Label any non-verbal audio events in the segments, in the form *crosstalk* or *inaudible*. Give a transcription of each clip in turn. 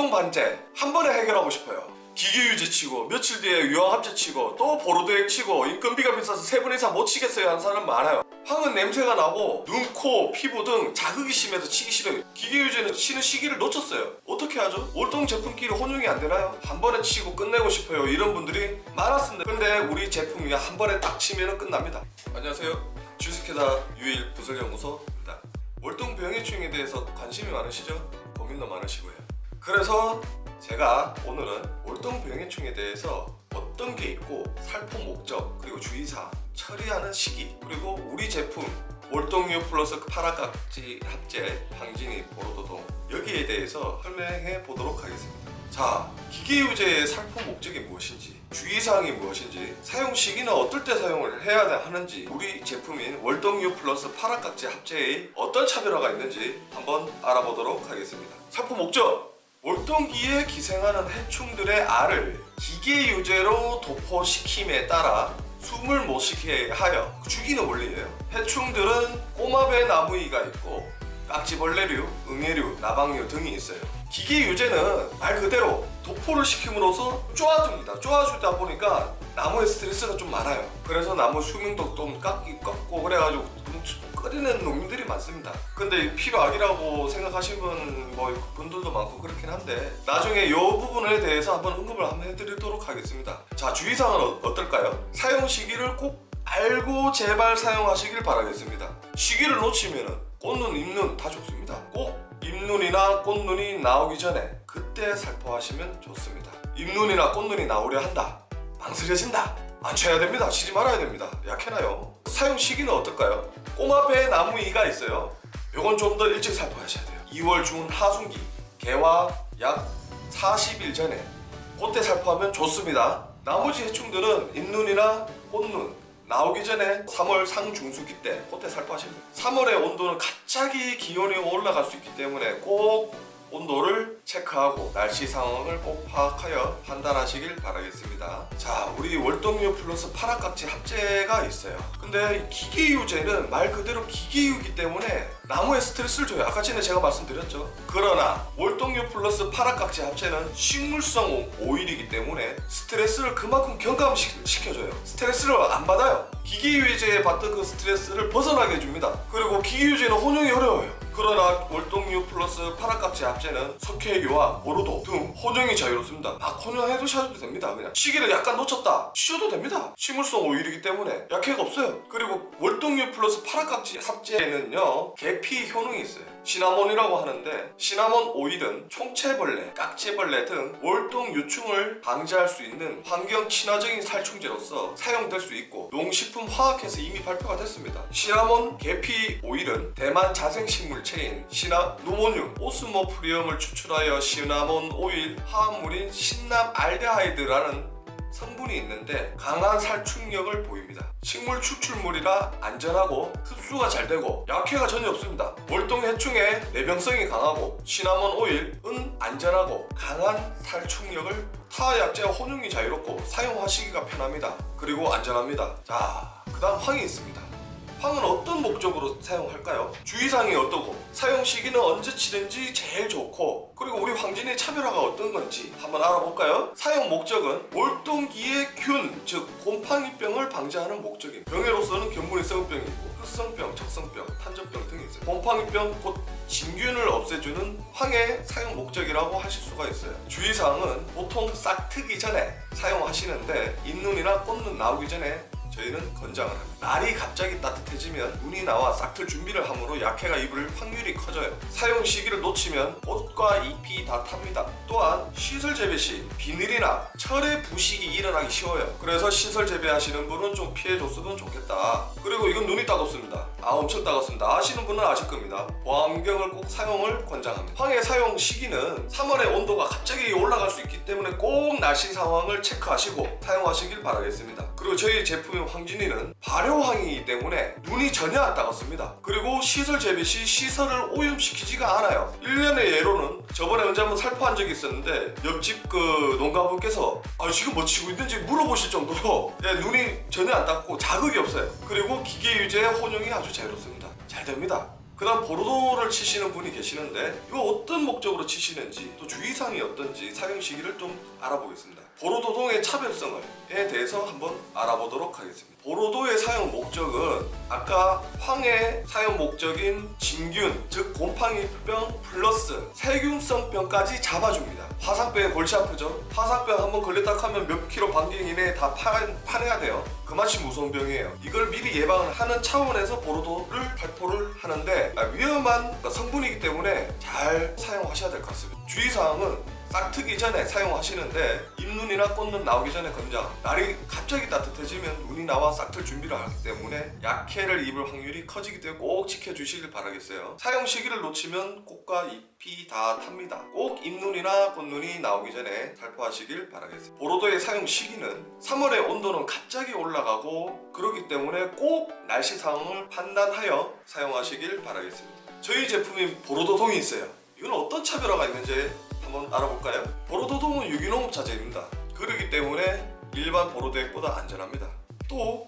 월동 반제 한 번에 해결하고 싶어요. 기계 유지 치고 며칠 뒤에 유황 합체 치고 또 보로도액 치고 인건비가 비싸서 세번 이상 못 치겠어요 하는 사람 많아요. 황은 냄새가 나고 눈, 코, 피부 등 자극이 심해서 치기 싫어요. 기계 유지는 치는 시기를 놓쳤어요. 어떻게 하죠? 월동 제품끼리 혼용이 안 되나요? 한 번에 치고 끝내고 싶어요. 이런 분들이 많았습니다. 근데 우리 제품이 한 번에 딱 치면 끝납니다. 안녕하세요. 주식회사 유일 부설연구소입니다. 월동 병해충에 대해서 관심이 많으시죠? 고민도 많으시고요. 그래서 제가 오늘은 월동 병해충에 대해서 어떤 게 있고 살포 목적 그리고 주의사항 처리하는 시기 그리고 우리 제품 월동유 플러스 파라각지 합제 황진이 보로도동 여기에 대해서 설명해 보도록 하겠습니다. 자, 기계 유제의 살포 목적이 무엇인지, 주의사항이 무엇인지, 사용 시기는 어떨 때 사용을 해야 하는지, 우리 제품인 월동유 플러스 파라각지 합제의 어떤 차별화가 있는지 한번 알아보도록 하겠습니다. 살포 목적! 월동기에 기생하는 해충들의 알을 기계 유제로 도포시킴에 따라 숨을 못 쉬게 하여 죽이는 원리예요. 해충들은 꼬마배 나무이가 있고 깍지벌레류, 응애류, 나방류 등이 있어요. 기계 유제는 말 그대로 도포를 시킴으로써 쪼아줍니다. 쪼아주다 보니까 나무의 스트레스가 좀 많아요. 그래서 나무 수명도 좀 깎기 깎고 그래가지고 좀 끓이는 놈들이 많습니다. 근데 필요악이라고 생각하시는 뭐 분들도 많고 그렇긴 한데 나중에 이 부분에 대해서 한번 언급을 한번 해드리도록 하겠습니다. 자 주의사항은 어- 어떨까요? 사용 시기를 꼭 알고 제발 사용하시길 바라겠습니다. 시기를 놓치면은 꽃눈, 잎눈 다 죽습니다. 꼭 잎눈이나 꽃눈이 나오기 전에 그때 살포하시면 좋습니다. 잎눈이나 꽃눈이 나오려 한다. 망설여진다. 안 쳐야 됩니다. 치지 말아야 됩니다. 약해나요. 사용 시기는 어떨까요? 꼬마배 나무이가 있어요. 요건 좀 더 일찍 살포하셔야 돼요. 2월 중 하순기 개화 약 40일 전에 그때 살포하면 좋습니다. 나머지 해충들은 잎눈이나 꽃눈 나오기 전에 3월 상중수기 때 그때 살포하시면 돼요. 3월의 온도는 갑자기 기온이 올라갈 수 있기 때문에 꼭 온도를 체크하고 날씨 상황을 꼭 파악하여 판단하시길 바라겠습니다. 자, 우리 월동유 플러스 파라깍지 합제가 있어요. 근데 기계유제는 말 그대로 기계유기 때문에 나무에 스트레스를 줘요. 아까 전에 제가 말씀드렸죠. 그러나 월동유 플러스 파라깍지 합체는 식물성 오일이기 때문에 스트레스를 그만큼 경감시켜줘요. 스트레스를 안 받아요. 기계유제에 받던 그 스트레스를 벗어나게 해줍니다. 그리고 기계유제는 혼용이 어려워요. 그러나 월동유 플러스 파라깍지 합제는 석회유와 모로도 등 혼용이 자유롭습니다. 막 혼용해도 셔도 됩니다. 그냥 시기를 약간 놓쳤다 쉬어도 됩니다. 식물성 오일이기 때문에 약해가 없어요. 그리고 월동유 플러스 파라깍지 합제에는요 계피 효능이 있어요. 시나몬이라고 하는데 시나몬 오일은 총체벌레, 깍지벌레 등 월동 유충을 방지할 수 있는 환경 친화적인 살충제로서 사용될 수 있고 농식품 화학회에서 이미 발표가 됐습니다. 시나몬 계피 오일은 대만 자생식물 체인 시나 노모늄 오스모 프리움을 추출하여 시나몬 오일 화합물인 신남 알데하이드라는 성분이 있는데 강한 살충력을 보입니다. 식물 추출물이라 안전하고 흡수가 잘 되고 약해가 전혀 없습니다. 월동 해충의 내병성이 강하고 시나몬 오일은 안전하고 강한 살충력을 타 약재와 혼용이 자유롭고 사용하시기가 편합니다. 그리고 안전합니다. 자, 그 다음 황이 있습니다. 황은 어떤 목적으로 사용할까요? 주의사항이 어떠고 사용 시기는 언제 치든지 제일 좋고 그리고 우리 황진의 차별화가 어떤 건지 한번 알아볼까요? 사용 목적은 월동기의 균, 즉 곰팡이병을 방지하는 목적입니다. 병해로서는 견문이성병이 있고 흑성병, 적성병, 탄저병 등이 있어요. 곰팡이병 곧 진균을 없애주는 황의 사용 목적이라고 하실 수가 있어요. 주의사항은 보통 싹 트기 전에 사용하시는데 잎눈이나 꽃눈 나오기 전에 저희는 권장을 합니다. 날이 갑자기 따뜻해지면 눈이 나와 싹틀 준비를 하므로 약해가 입을 확률이 커져요. 사용 시기를 놓치면 꽃과 잎이 다 탑니다. 또한 시설 재배 시 비늘이나 철의 부식이 일어나기 쉬워요. 그래서 시설 재배하시는 분은 좀 피해줬으면 좋겠다. 그리고 이건 눈이 따갑습니다. 아 엄청 따갑습니다. 아시는 분은 아실 겁니다. 보안경을 꼭 사용을 권장합니다. 황의 사용 시기는 3월에 온도가 갑자기 올라갈 수 있기 때문에 꼭 날씨 상황을 체크하시고 사용하시길 바라겠습니다. 그리고 저희 제품 인 황진이는 발효황이기 때문에 눈이 전혀 안 따갑습니다. 그리고 시설 재배 시 시설을 오염시키지가 않아요. 1년의 예로는 저번에 언제 한번 살포한 적이 있었는데 옆집 그 농가분께서 아 지금 뭐 치고 있는지 물어보실 정도로 *laughs* 예, 눈이 전혀 안 닦고 자극이 없어요. 그리고 기계 유제의 혼용이 아주 자유롭습니다. 잘 됩니다. 그 다음 보로도를 치시는 분이 계시는데 이거 어떤 목적으로 치시는지 또 주의사항이 어떤지 사용 시기를 좀 알아보겠습니다. 보로도동의 차별성을 에 대해서 한번 알아보도록 하겠습니다. 보로도의 사용 목적은 아까 황의 사용 목적인 진균 즉 곰팡이병 플러스 세균성병까지 잡아줍니다. 화상병에 골치 아프죠? 화상병 한번 걸렸다 하면 몇 킬로 반경 이내에 다 파, 파내야 돼요. 그만치 무서운 병이에요. 이걸 미리 예방을 하는 차원에서 보로도를 발포를 하는데 아, 위험한 성분이기 때문에 잘 사용하셔야 될 것 같습니다. 주의사항은 싹트기 전에 사용하시는데 잎눈이나 꽃눈 나오기 전에 권장 날이 갑자기 따뜻해지면 눈이 나와 싹틀 준비를 하기 때문에 약해를 입을 확률이 커지기 때문에 꼭 지켜주시길 바라겠어요. 사용 시기를 놓치면 꽃과 잎이 다 탑니다. 꼭 잎눈이나 꽃눈이 나오기 전에 살포하시길 바라겠습니다. 보로도의 사용 시기는 3월에 온도는 갑자기 올라가고 그렇기 때문에 꼭 날씨 상황을 판단하여 사용하시길 바라겠습니다. 저희 제품인 보로도 동이 있어요. 이건 어떤 차별화가 있는지 한번 알아볼까요? 보로도동은 유기농 자재입니다. 그렇기 때문에 일반 보로도액보다 안전합니다. 또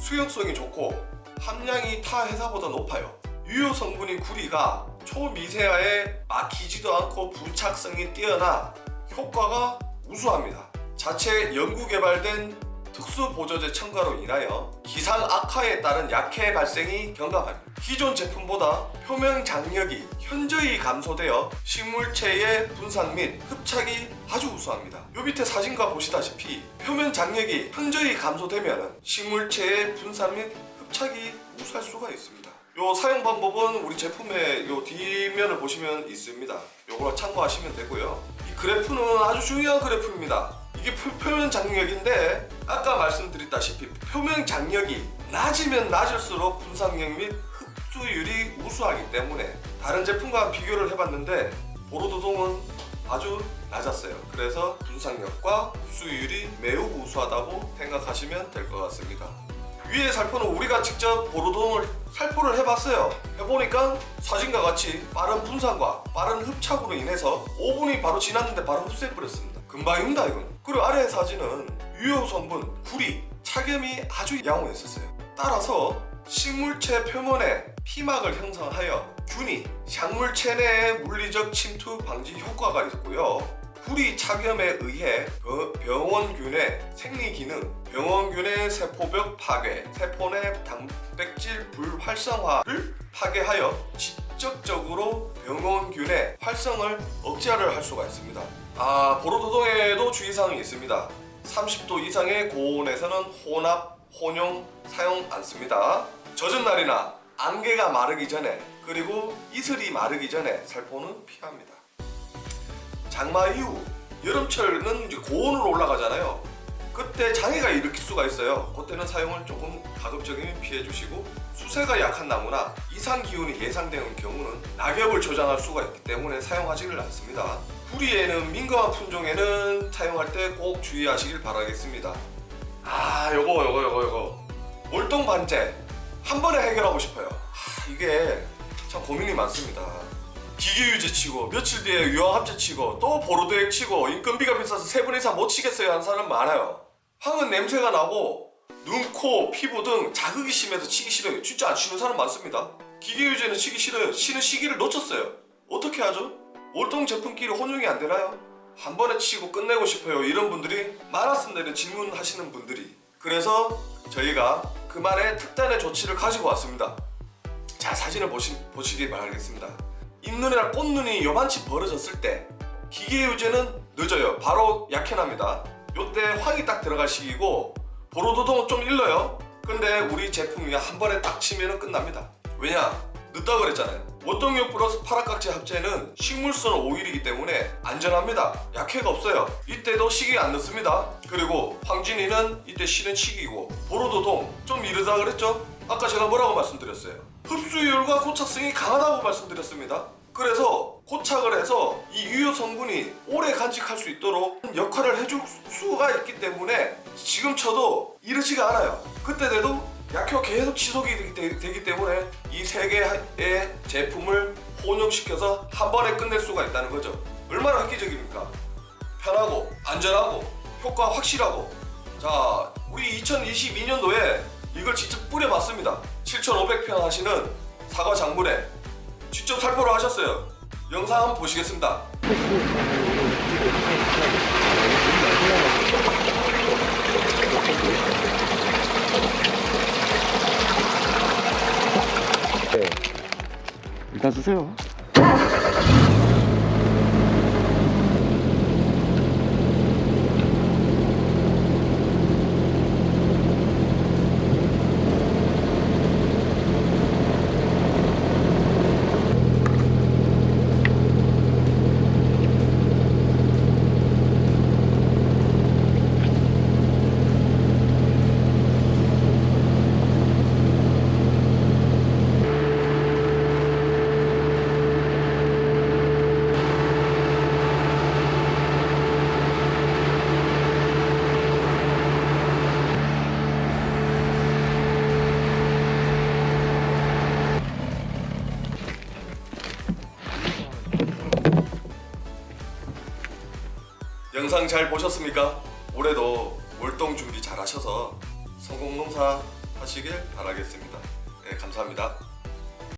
수용성이 좋고 함량이 타 회사보다 높아요. 유효 성분인 구리가 초미세하에 막히지도 않고 부착성이 뛰어나 효과가 우수합니다. 자체 연구 개발된 특수 보조제 첨가로 인하여 기상 악화에 따른 약해 발생이 경감합니다. 기존 제품보다 표면 장력이 현저히 감소되어 식물체의 분산 및 흡착이 아주 우수합니다. 요 밑에 사진과 보시다시피 표면 장력이 현저히 감소되면 식물체의 분산 및 흡착이 우수할 수가 있습니다. 요 사용 방법은 우리 제품의 요 뒷면을 보시면 있습니다. 요걸 참고하시면 되고요. 이 그래프는 아주 중요한 그래프입니다. 이게 표- 표면 장력인데 아까 말씀드렸다시피 표면 장력이 낮으면 낮을수록 분산력 및 흡수율이 우수하기 때문에 다른 제품과 비교를 해봤는데 보로도동은 아주 낮았어요. 그래서 분산력과 흡수율이 매우 우수하다고 생각하시면 될 것 같습니다. 위에 살포는 우리가 직접 보로동을 살포를 해봤어요. 해보니까 사진과 같이 빠른 분산과 빠른 흡착으로 인해서 5분이 바로 지났는데 바로 흡수해버렸습니다. 금방입니다 이건. 그리고 아래 사진은 유효 성분 구리, 착염이 아주 양호했었어요. 따라서 식물체 표면에 피막을 형성하여 균이 작물체 내의 물리적 침투 방지 효과가 있고요. 구리 착염에 의해 병- 병원균의 생리 기능, 병원균의 세포벽 파괴, 세포 내 단백질 불활성화를 파괴하여 직접적으로 병원균의 활성을 억제를 할 수가 있습니다. 아, 보로도동에도 주의사항이 있습니다. 30도 이상의 고온에서는 혼합, 혼용 사용 안 씁니다. 젖은 날이나 안개가 마르기 전에 그리고 이슬이 마르기 전에 살포는 피합니다. 장마 이후 여름철은 고온으로 올라가잖아요. 그때 장애가 일으킬 수가 있어요. 그때는 사용을 조금 가급적이면 피해 주시고 수세가 약한 나무나 이상 기온이 예상되는 경우는 낙엽을 조장할 수가 있기 때문에 사용하지를 않습니다. 구리에는 민감한 품종에는 사용할 때 꼭 주의하시길 바라겠습니다. 아, 요거 요거 요거 요거 월동 반제 한 번에 해결하고 싶어요. 아, 이게 참 고민이 많습니다. 기계 유제 치고 며칠 뒤에 유황 합체 치고 또 보로도액 치고 인건비가 비싸서 세 분 이상 못 치겠어요 하는 사람 많아요. 황은 냄새가 나고 눈, 코, 피부 등 자극이 심해서 치기 싫어요. 진짜 안 치는 사람 많습니다. 기계 유제는 치기 싫어요. 치는 시기를 놓쳤어요. 어떻게 하죠? 월동 제품끼리 혼용이 안 되나요? 한 번에 치고 끝내고 싶어요. 이런 분들이 많았습니다. 이런 질문하시는 분들이. 그래서 저희가 그만의 특단의 조치를 가지고 왔습니다. 자 사진을 보시, 보시기 바라겠습니다. 잎눈이나 꽃눈이 요만치 벌어졌을 때 기계 유제는 늦어요. 바로 약해납니다. 요때 황이 딱 들어갈 시기고 보로도동은 좀 일러요. 근데 우리 제품이 한 번에 딱 치면 끝납니다. 왜냐? 늦다 그랬잖아요. 원동력 플러스 파라깍지 합체는 식물성 오일이기 때문에 안전합니다. 약해가 없어요. 이때도 시기 안 늦습니다. 그리고 황진이는 이때 쉬는 시기고 보로도동 좀 이르다 그랬죠? 아까 제가 뭐라고 말씀드렸어요? 흡수율과 고착성이 강하다고 말씀드렸습니다. 그래서 고착을 해서 이 유효 성분이 오래 간직할 수 있도록 역할을 해줄 수가 있기 때문에 지금 쳐도 이르지가 않아요. 그때 돼도 약효 계속 지속이 되- 되기 때문에 이 세 개의 제품을 혼용시켜서 한 번에 끝낼 수가 있다는 거죠. 얼마나 획기적입니까? 편하고 안전하고 효과 확실하고 자 우리 2022년도에 이걸 직접 뿌려봤습니다 7,500평 하시는 사과 작물에 직접 살포를 하셨어요. 영상 한번 보시겠습니다. 네. 일단 쓰세요. 영상 잘 보셨습니까? 올해도 월동 준비 잘 하셔서 성공 농사 하시길 바라겠습니다. 네, 감사합니다.